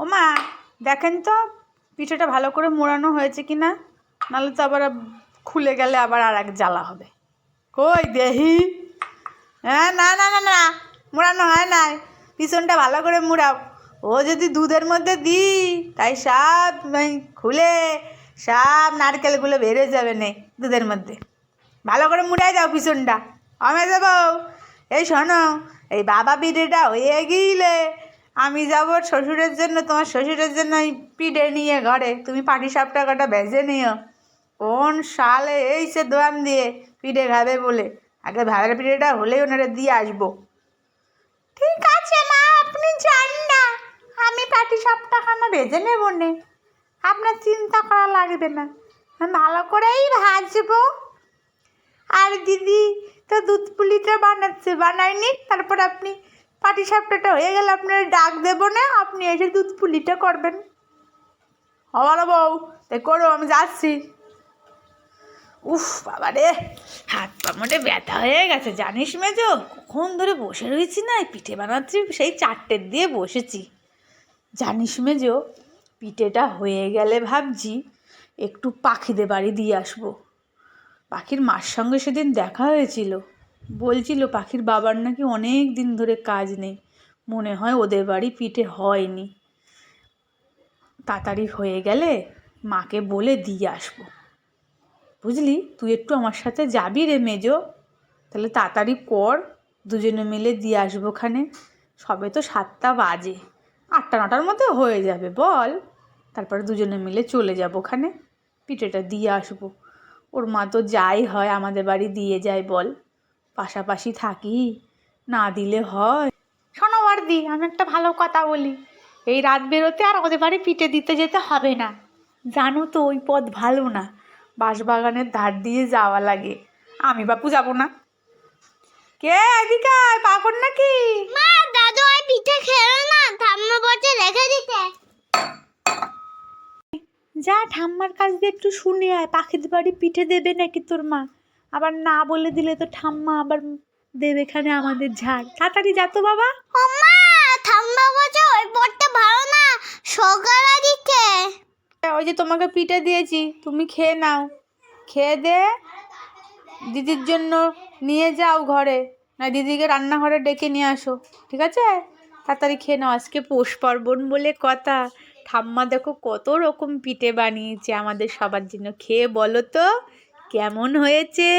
ও মা, দেখেন তো, পিঠেটা ভালো করে মোড়ানো হয়েছে কি না নাহলে তো আবার খুলে গেলে আবার আর এক জ্বালা হবে। কই দেহি? হ্যাঁ না না না না, মোড়ানো হয় নাই। পিছনটা ভালো করে মুড়াও। ও যদি দুধের মধ্যে দিই, তাই সব খুলে, সব নারকেলগুলো বেড়ে যাবে নে দুধের মধ্যে। ভালো করে মুড়াই দাও পিছনটা। আমি যাব। এই শোনো, এই বাবা পিঠেটা হয়ে গিয়েলে আমি যাব শ্বশুরের জন্য, তোমার শ্বশুরের জন্য এই পিঠে নিয়ে ঘরে। তুমি পাটি সাপটা কটা ভেজে নিও। কোন সালে সে দোয়ান দিয়ে পিঠে খাবে বলে। আগে ভাড়ার পিঠেটা হলেই ওনারা দিয়ে আসব। ঠিক আছে মা, আপনি যান না। আমি পাটি সাপটাখানা ভেজে নেব নে। আপনার চিন্তা করা লাগবে না। আমি ভালো করেই ভাজবো। আর দিদি তো দুধ পুলিটা বানাচ্ছে, বানায়নি? তারপর আপনি পাটি সাপটাটা হয়ে গেলে আপনার ডাক দেবো না, আপনি এসে দুধ পুলিটা করবেন। ভালো বউ তাই করো, আমি যাচ্ছি। উফ বাবা রে হাত পা মোটে ব্যথা হয়ে গেছে, জানিস মেজো, কখন ধরে বসে রয়েছি না পিঠে বানাচ্ছি, সেই চারটের দিয়ে বসেছি। জানিস মেজো, পিঠেটা হয়ে গেলে ভাবছি, একটু পাখিদের বাড়ি দিয়ে আসব। পাখির মার সঙ্গে সেদিন দেখা হয়েছিল। বলছিল, পাখির বাবার নাকি অনেক দিন ধরে কাজ নেই। মনে হয় ওদের বাড়ি পিঠে হয়নি। তাড়াতাড়ি হয়ে গেলে মাকে বলে দিয়ে আসব। বুঝলি? তুই একটু আমার সাথে যাবি রে মেজো। তাহলে তাড়াতাড়ি কর, দুজনে মিলে দিয়ে আসব ওখানে। সবে তো সাতটা বাজে। আটটা, নটার মধ্যে হয়ে যাবে, বল। তারপরে দুজনে মিলে চলে যাব ওখানে। পিঠেটা দিয়ে আসব। ওর মা তো যাই হয়, আমাদের বাড়ি দিয়ে যায়, বল। পাশাপাশি থাকি না দিলে হয়। শোনো বর্দি আমি একটা ভালো কথা বলি। এই রাত বেরোতে আর ওদের বাড়ি পিঠে দিতে যেতে হবে না। জানো তো ওই পথ ভালো না বাঁশবাগানের ধার দিয়ে যাওয়া লাগে। আমি বাপু যাব না। কে এদিকে পাগল নাকি? মা দাদু আর পিঠে খেলো না ঠাম্মা বলছে রেখে দিতে। যা ঠাম্মার কাছ দিয়ে একটু শুনে আয় পাখিদের বাড়ি পিঠে দেবে নাকি তোর মা? আবার না বলে দিলে তো ঠাম্মা আবার দেবে এখানে আমাদের ঝাড়। তাড়াতাড়ি যা তো বাবা। ঠাম্মা বলছে ওই পথটা ভালো না সকালে দিতে ওই যে তোমাকে পিঠে দিয়েছি তুমি খেয়ে নাও। খেয়ে দে দিদির জন্য নিয়ে যাও ঘরে। না দিদিকে রান্নাঘরে ডেকে নিয়ে আসো ঠিক আছে? তাড়াতাড়ি খেয়ে নাও আজকে পৌষ পার্বণ বলে কথা। ঠাম্মা দেখো কত রকম পিঠে বানিয়েছে আমাদের সবার জন্য। খেয়ে বলো তো। কেমন হয়েছে?